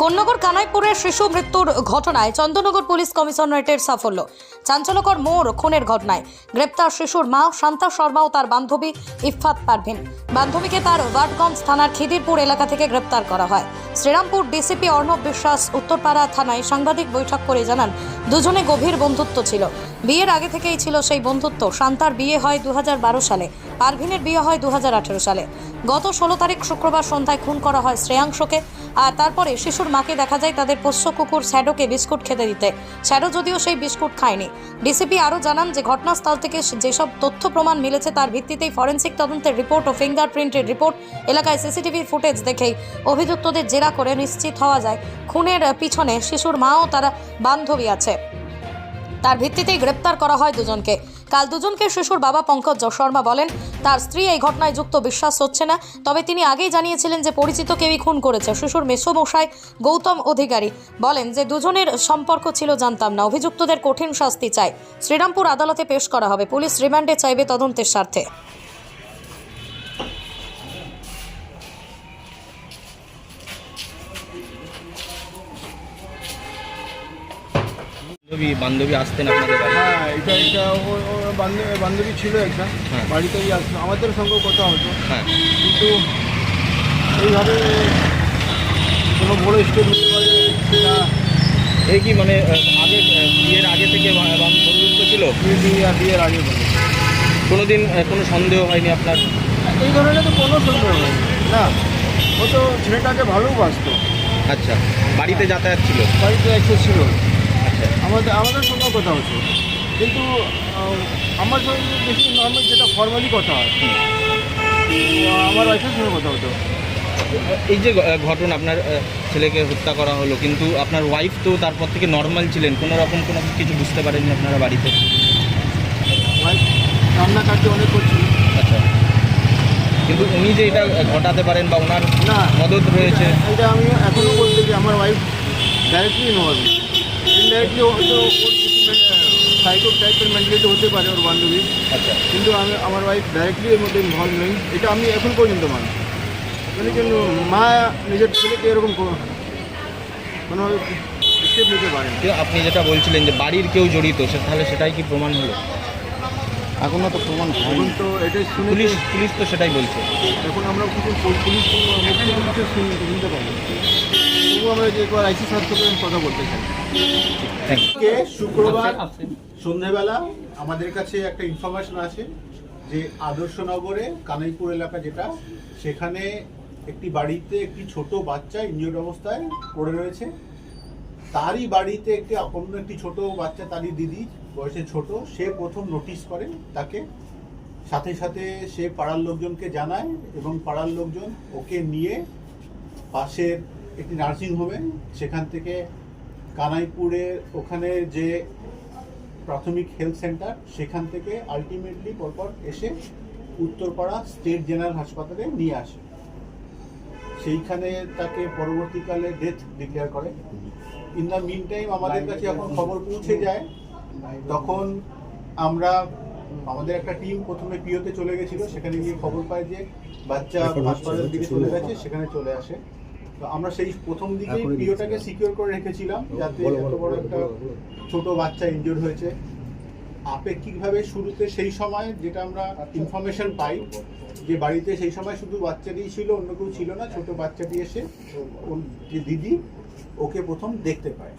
কোন্নগর কানাইপুরের শিশু মৃত্যুর ঘটনায় চন্দননগর পুলিশ কমিশনারেটের সাফল্য। চাঞ্চল্যকর মোর খুনের ঘটনায়। গ্রেপ্তার শিশুর মা শান্তা শর্মা ও তার বান্ধবী ইফফাত পারভিন। বান্ধবীকে তার ওয়াটগঞ্জ থানার খিদিরপুর এলাকা থেকে গ্রেপ্তার করা হয়। শ্রীরামপুর ডিসিপি অর্ণব বিশ্বাস উত্তরপাড়া থানায় সাংবাদিক বৈঠক করে জানান, দুজনে গভীর বন্ধুত্ব ছিল। বিয়ের আগে থেকেই ছিল সেই বন্ধুত্ব। শান্তার বিয়ে হয় দু হাজার বারো সালে। পারভিনের বিয়ে হয় দু হাজার আঠেরো সালে। গত ষোলো তারিখ শুক্রবার সন্ধ্যায় খুন করা হয় শ্রেয়াংশকে। আর তারপরে শিশুর মাকে দেখা যায় তাদের পোষ্য কুকুর স্যাডোকে বিস্কুট খেতে দিতে। স্যাডো যদিও সেই বিস্কুট খায়নি। ডিসিপি আরও জানান যে ঘটনাস্থল থেকে যেসব তথ্য প্রমাণ মিলেছে তার ভিত্তিতেই ফরেন্সিক তদন্তের রিপোর্ট ও ফিঙ্গারপ্রিন্টের রিপোর্ট, এলাকায় সিসিটিভি ফুটেজ দেখেই অভিযুক্তদের জেরা করে নিশ্চিত হওয়া যায়। খুনের পিছনে শিশুর মাও তার বান্ধবী আছে। তার ভিত্তিতেই গ্রেপ্তার করা হয় দুজনকে। কাল দুজনকে শিশুর বাবা পঙ্কজ শর্মা বলেন তার স্ত্রী এই ঘটনায় যুক্ত, বিশ্বাস হচ্ছে না। তবে তিনি আগেই জানিয়েছিলেন যে পরিচিত কেউই খুন করেছে। শিশুর মেসোমশাই গৌতম অধিকারী বলেন যে দুজনের সম্পর্ক ছিল জানতাম না। অভিযুক্তদের কঠিন শাস্তি চাই। শ্রীরামপুর আদালতে পেশ করা হবে। পুলিশ রিমান্ডে চাইবে তদন্তের স্বার্থে। বান্ধবী বান্ধবী আসতেন আপনাদের হ্যাঁ এটা এটা বান্ধবী বান্ধবী ছিল একটা হ্যাঁ। বাড়িতেই আসতো। আমাদের সঙ্গে কথা হতো। হ্যাঁ। কিন্তু এইভাবে কোনো বড় স্টেপ নিতে পারে সেটা এই কি মানে আগে বিয়ের আগে থেকে বন্ধুত্ব ছিল? আর বিয়ের আগে কোনো দিন কোনো সন্দেহ হয়নি আপনার? এই ধরনের তো কোনো সন্দেহ নেই না ও তো ছেলেটাকে ভালোবাসতো আচ্ছা বাড়িতে যাতায়াত ছিল? বাড়িতে একটু ছিল। আমাদের আমাদের সঙ্গে কথা হতো কিন্তু আমার সঙ্গে বেশি নর্মাল যেটা ফর্মালি কথা হয় আমার ওয়াইফের সঙ্গে কথা হতো। এই যে ঘটনা আপনার ছেলেকে হত্যা করা হলো কিন্তু আপনার ওয়াইফ তো তারপর থেকে নর্মাল ছিলেন কোনো রকম কোনো কিছু বুঝতে পারেননি আপনারা বাড়িতে? ওয়াইফ রান্নাকার্য অনেক করছিল আচ্ছা। কিন্তু উনি যে এটা ঘটাতে পারেন বা ওনার না। মদত রয়েছে। এটা আমি এখনও বলতে যে আমার ওয়াইফ ডাইরেক্টলি নয় ইনডাইরেক্টলি হয়তো সাইকো টাইপের মেন্টালিটি হতে পারে ওর বান্ধবী। আচ্ছা। কিন্তু আমি আমার ওয়াইফ ডাইরেক্টলি এর মধ্যে ইনভলভ নেই। এটা আমি এখন পর্যন্ত মানি। মানে কিন্তু মা নিজের ছেলেকে এরকম কোনো স্টেপ নিতে পারেন। আপনি যেটা বলছিলেন যে বাড়ির কেউ জড়িত সে তাহলে সেটাই কি প্রমাণ হলো? এখনও তো প্রমাণ এখন তো এটাই শুনে পুলিশ পুলিশ তো সেটাই বলছে। এখন আমরা কিছু পুল- পুলিশ শুনতে পাবো। আমরা যে একবার আইসি স্যার কথা বলতে চাই। কে শুক্রবার সন্ধেবেলা আমাদের কাছে একটা ইনফরমেশন আছে যে আদর্শনগরে কানাইপুর এলাকা যেটা সেখানে একটি বাড়িতে একটি ছোট বাচ্চা ইনজিওর্ড অবস্থায় পড়ে রয়েছে। তারই বাড়িতে একটি অন্য একটি ছোট বাচ্চা তারই দিদি বয়সে ছোট সে প্রথম নোটিশ করে তাকে। সাথে সাথে সে পাড়ার লোকজনকে জানায় এবং পাড়ার লোকজন ওকে নিয়ে পাশের একটি নার্সিং হোমে সেখান থেকে কানাইপুরের ওখানে যে প্রাথমিক হেলথ সেন্টার সেখান থেকে আলটিমেটলি পরপর এসে উত্তরপাড়া স্টেট জেনারেল হাসপাতালে নিয়ে আসে। সেইখানে তাকে পরবর্তীকালে ডেথ ডিক্লেয়ার করে। ইন দ্য মিন টাইম আমাদের কাছে যখন খবর পৌঁছে যায় তখন আমরা আমাদের একটা টিম প্রথমে পিওতে চলে গেছিল। সেখানে গিয়ে খবর পায় যে বাচ্চা হাসপাতালের দিকে চলে গেছে সেখানে চলে আসে। আমরা সেই প্রথম দিকেই প্রিয়টাকে সিকিউর করে রেখেছিলাম যাতে এত বড় একটা ছোট বাচ্চা ইনজোর হয়েছে। আপেক্ষিকভাবে শুরুতে সেই সময় যেটা আমরা ইনফরমেশন পাই যে বাড়িতে সেই সময় শুধু বাচ্চাটি ছিল অন্য কেউ ছিল না ছোট বাচ্চাটি এসে ওর যে দিদি ওকে প্রথম দেখতে পায়।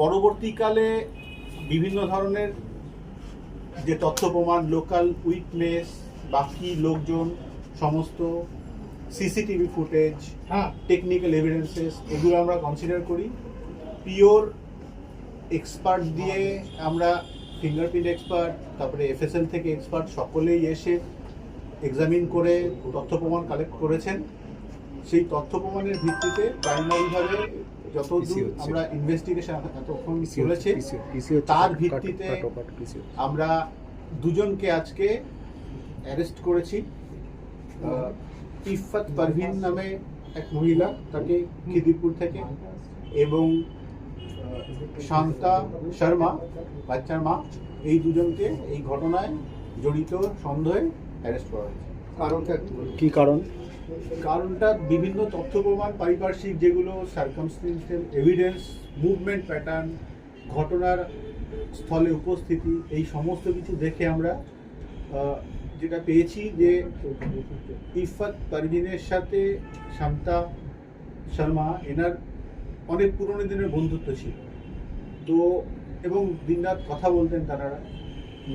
পরবর্তীকালে বিভিন্ন ধরনের যে তথ্য প্রমাণ লোকাল উইটনেস বাকি লোকজন সমস্ত সিসিটিভি ফুটেজ হ্যাঁ। টেকনিক্যাল এভিডেন্সেস এগুলো আমরা কনসিডার করি। পিওর এক্সপার্ট দিয়ে আমরা ফিঙ্গারপ্রিন্ট এক্সপার্ট তারপরে এফএসএল থেকে এক্সপার্ট সকলেই এসে এক্সামিন করে তথ্য প্রমাণ কালেক্ট করেছেন। সেই তথ্য প্রমাণের ভিত্তিতে প্রাইমারিভাবে যত আমরা ইনভেস্টিগেশন এতক্ষণ চলেছে তার ভিত্তিতে আমরা দুজনকে আজকে অ্যারেস্ট করেছি। ইফাত পারভিন নামে এক মহিলা তাকে খিদিরপুর থেকে এবং শান্তা শর্মা বাচ্চার মা এই দুজনকে এই ঘটনায় জড়িত সন্দেহে অ্যারেস্ট করা হয়েছে। কারণটা কি কারণ? কারণটা বিভিন্ন তথ্য প্রমাণ পারিপার্শ্বিক যেগুলো সার্কামস্টেন্সিয়াল এভিডেন্স মুভমেন্ট প্যাটার্ন ঘটনার স্থলে উপস্থিতি এই সমস্ত কিছু দেখে আমরা যেটা পেয়েছি যে ইফাত পারভিনের সাথে শান্তা শর্মা, এনার অনেক পুরনো দিনের বন্ধুত্ব ছিল। তো এবং দিনরাত কথা বলতেন তারা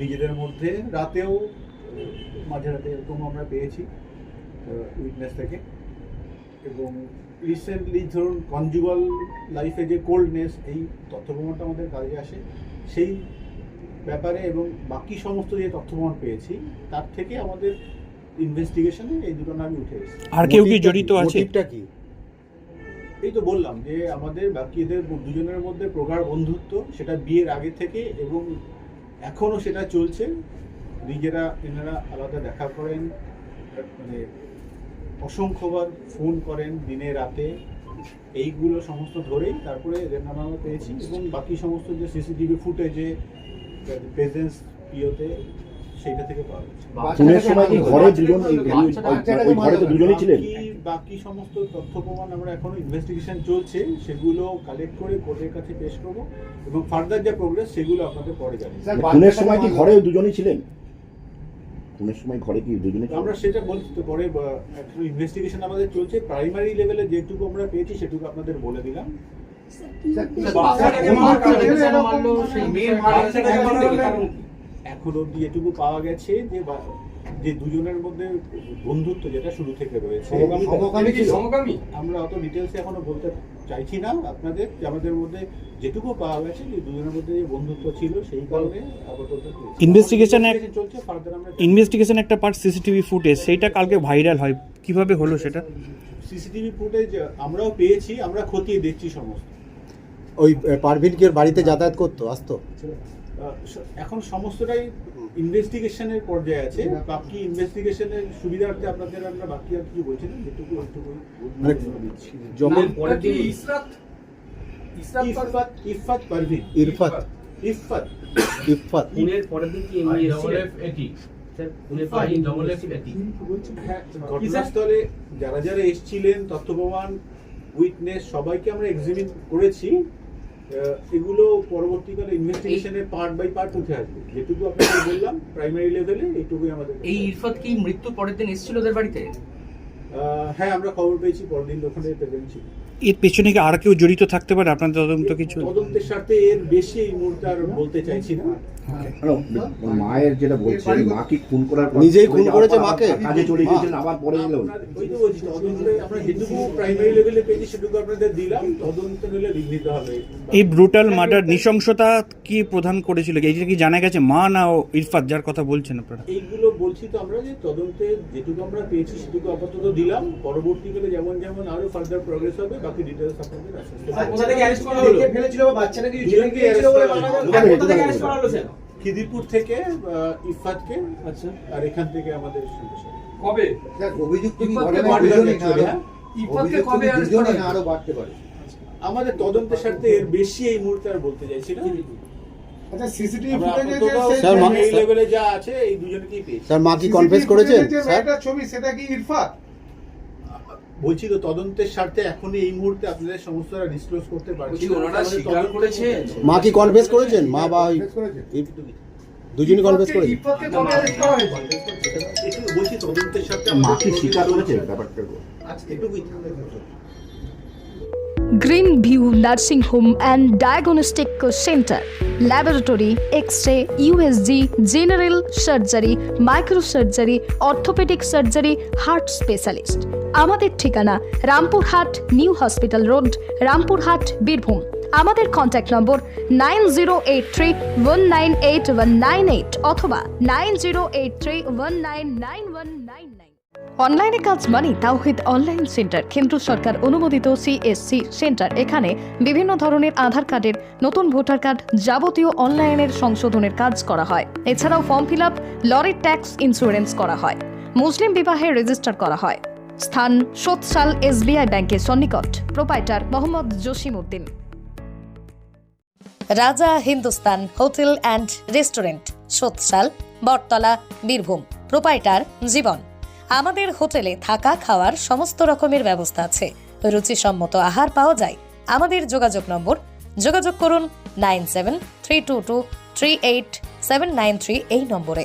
নিজেদের মধ্যে। রাতেও, মাঝে রাতে এরকম আমরা পেয়েছি উইটনেস থেকে। এবং রিসেন্টলি ধরুন কনজুগাল লাইফে যে কোল্ডনেস এই তথ্য প্রমাণটা আমাদের কাজে আসে, সেই ব্যাপারে এবং বাকি সমস্ত যে তথ্য প্রমাণ পেয়েছি তার থেকে আমাদের ইনভেস্টিগেশনে এই দুটো নামই উঠে এসেছে। আর কেউ কি জড়িত আছে? মোটিভটা কি? এই তো বললাম যে আমাদের বাকিদের দুজনের মধ্যে প্রগাঢ় বন্ধুত্ব সেটা বিয়ের আগে থেকে এবং এখনও সেটা চলছে। নিজেরা এনারা আলাদা দেখা করেন মানে অসংখ্যবার ফোন করেন দিনে রাতে। এইগুলো সমস্ত ধরেই তারপরে এদের নাম পেয়েছি এবং বাকি সমস্ত যে সিসিটিভি ফুটেজে প্রেজেন্স পিওতে সেইটা থেকে পাওয়া খুনের সময় কি ঘরে দুজন ওই- ঘরে তো দুজনই ছিলেন? বাকি- বাকি সমস্ত তথ্য প্রমাণ আমরা এখনও ইনভেস্টিগেশন চলছে সেগুলো কালেক্ট করে কোর্টের কাছে পেশ করব এবং ফার্দার যা প্রোগ্রেস সেগুলো আপনাদের পরে জানিয়ে দেব। খুনের সময় কি ঘরে দুজনই ছিলেন? খুনের সময় ঘরে কি দুজনই ছিলেন? আমরা সেটা বলছি তো পরে এখনও ইনভেস্টিগেশন আমাদের চলছে। প্রাইমারি লেভেলে যেটুকু আমরা পেয়েছি সেটুকু আপনাদের বলে দিলাম। এখন অব্দি এটুকু পাওয়া গেছে যে যে দুজনের মধ্যে বন্ধুত্ব যেটা শুরু থেকে রয়েছে। আমরা অত ডিটেলসে এখনও বলতে চাইছি না। আপনাদের যে আমাদের মধ্যে যেটুকু পাওয়া গেছে যে দুজনের মধ্যে যে বন্ধুত্ব ছিল সেই কারণে এক- চলছে। ফার্দার আমরা ইনভেস্টিগেশন একটা পার্ট সিসিটিভি ফুটেজ সেইটা কালকে ভাইরাল হয়। কীভাবে হলো সেটা? সিসিটিভি ফুটেজ আমরাও পেয়েছি আমরা খতিয়ে দেখছি সমস্ত। ওই পারভিন কি ওর বাড়িতে যাতায়াত করতো? আসতো? এখন সমস্তটাই ইনভেস্টিগেশনের পর্যায়ে আছে। বাকি ইনভেস্টিগেশনের সুবিধার্থে আপনাদের আমরা বাকি আর কিছু বলছি না যেটুকু ওইটুকু মানে দিচ্ছি জমির ইফাত ইফাত পারভিন। ইরফাত। ইফাত ইফাত খুনের পরের দিন কি এমনি ডবল এটি হ্যাঁ, ঘটনাস্থলে যারা যারা এসেছিলেন তথ্য প্রমাণ উইটনেস সবাইকে আমরা এক্সামিন করেছি। এগুলো পরবর্তীকালে ইনভেস্টিগেশনের পার্ট বাই পার্ট উঠে আসবে। যেটুকু আপনাকে বললাম প্রাইমারি লেভেলে এটুকুই আমাদের এই ইরফাত কি মৃত্যু পরের দিন এসেছিল ওদের বাড়িতে? হ্যাঁ আমরা খবর পেয়েছি পরদিন ওখানে প্রেজেন্ট ছিল। এর পেছনে কি আর কেউ জড়িত থাকতে পারে? আপনার তদন্ত কিছু তদন্তের সাথে এর বেশি এই মুহূর্তে আর বলতে চাইছি না। মায়ের যেটা বলছেন মা কি খুন করার নিজেই খুন করেছে মাকে? কাজে চলে আবার পরে ওই তো বলছি তদন্তে আমরা যেটুকু প্রাইমারি লেভেলে পেয়েছি সেটুকু আপনাদের দিলাম। তদন্ত হলে হবে। এই ব্রুটাল মার্ডার নৃশংসতা কি প্রধান করেছিল? এইটা কি জানা গেছে মা না ও ইরফাত যার কথা বলছেন আপনারা? এইগুলো বলছি তো আমরা যে তদন্তে যেটুকু আমরা পেয়েছি সেটুকু আপাতত দিলাম। পরবর্তীকালে যেমন যেমন আরও ফার্দার প্রগ্রেস হবে বাকি ডিটেলস আপনাদের আস্তে আস্তে অ্যারেস্ট করা হলো? ফেলেছিল বা বাচ্চাটাকে জেলে দুজনকে গিয়েছিল করা হলো। কোথা থেকে অ্যারেস্ট করা হলো স্যার খিদিরপুর থেকে ইফাতকে আচ্ছা। আর এখান থেকে আমাদের। কবে? অভিযুক্ত কি ঘটনা কবে অ্যারেস্ট করা? আরও বাড়তে পারে। আমাদের তদন্তের স্বার্থে এর বেশি এই মুহূর্তে আর বলতে চাইছি না আচ্ছা সিসিটিভি ফুটেজে আপাতত স্যার, মা- এই লেভেলে যা আছে এই দুজনকেই পেয়েছি। স্যার মা কি কনফেস করেছেন? স্যার? একটা ছবি সেটা কি ইরফাত? বলছি তো তদন্তের স্বার্থে এখন এই মুহূর্তে আপনাদের সমস্তটা ডিসক্লোজ করতে পারছি ওনারা স্বীকার করেছেন? মা কি কনফেস করেছেন? মা বা দুজনই কনফেস করেছেন? বলছি তদন্তের সাথে মা কি স্বীকার ব্যাপারটা এটুকুই। Green view nursing home and diagnostic centre. Laboratory X ray USG general surgery microsurgery orthopaedic surgery heart specialist. আমাদের ঠিকানা Rampurhat new hospital road, Rampurhat, Birbhum. আমাদের contact number nine zero eight three one nine eight one nine eight অথবা nine zero eight three one nine nine one nine nine অনলাইনে কাজ মানে তাওহিদ online centre. কেন্দ্র সরকার অনুমোদিত সিএসসি সেন্টার। এখানে বিভিন্ন ধরনের আধার কার্ডের, নতুন ভোটার কার্ড যাবতীয় অনলাইনের সংশোধনের কাজ করা হয়। এছাড়াও ফর্ম ফিল আপ লরির ট্যাক্স ইন্স্যুরেন্স করা হয়। মুসলিম বিবাহে রেজিস্টার করা হয়। স্থান সোৎসাল এসবিআই ব্যাংকের সন্নিকট। Proprietor Mohammad Jasim Uddin Raja Hindustan hotel and restaurant Sotsal Battala, Birbhum. Proprietor Jiban. আমাদের হোটেলে থাকা খাওয়ার সমস্ত রকমের ব্যবস্থা আছে। রুচিসম্মত আহার পাওয়া যায়। আমাদের যোগাযোগ নম্বর, যোগাযোগ করুন nine seven three two two three eight seven nine three এই নম্বরে।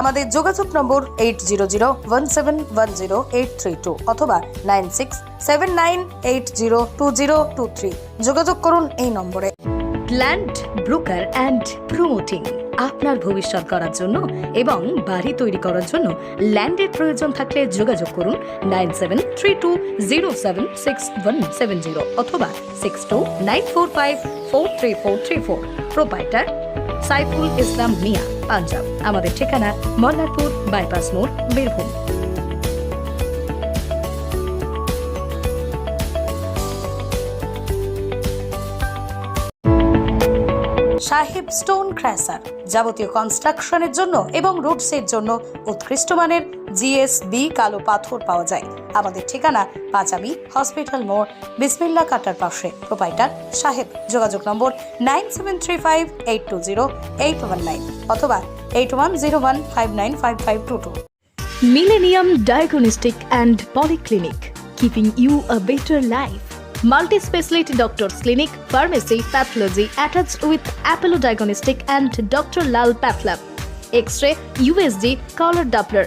আমাদের যোগাযোগ number eight zero zero one seven one zero eight three two অথবা nine six seven nine eight zero two zero two three. যোগাযোগ করুন এই নম্বরে। Land broker and promoting আপনার ভবিষ্যৎ করার জন্য এবং বাড়ি তৈরি করার জন্য ল্যান্ডের প্রয়োজন থাকলে যোগাযোগ করুন nine seven three two zero seven six one seven zero অথবা six two nine four five four three four three four. Proprietor Saiful Islam Mia. Punjab. আমাদের ঠিকানা মল্লারপুর বাইপাস মোড়, বীরভূম। সাহেব স্টোন ক্র্যাসার, যাবতীয় কনস্ট্রাকশনের জন্য এবং রুটসের জন্য উৎকৃষ্ট মানের জিএস বি কালো পাথর পাওয়া যায় আমাদের ঠিকানা পাঁচামি হসপিটাল মোড় বিসমিল্লা কাটার পাশে প্রোপাইটার সাহেব যোগাযোগ number nine seven three five eight two zero eight one nine অথবা eight one zero one five nine five five two two Millennium Diagnostic and Polyclinic, keeping you a better life. Multi-speciality doctors clinic, pharmacy, pathology attached with Apollo Diagnostic and Dr. Lal Pathlab. X-ray, USG, color Doppler,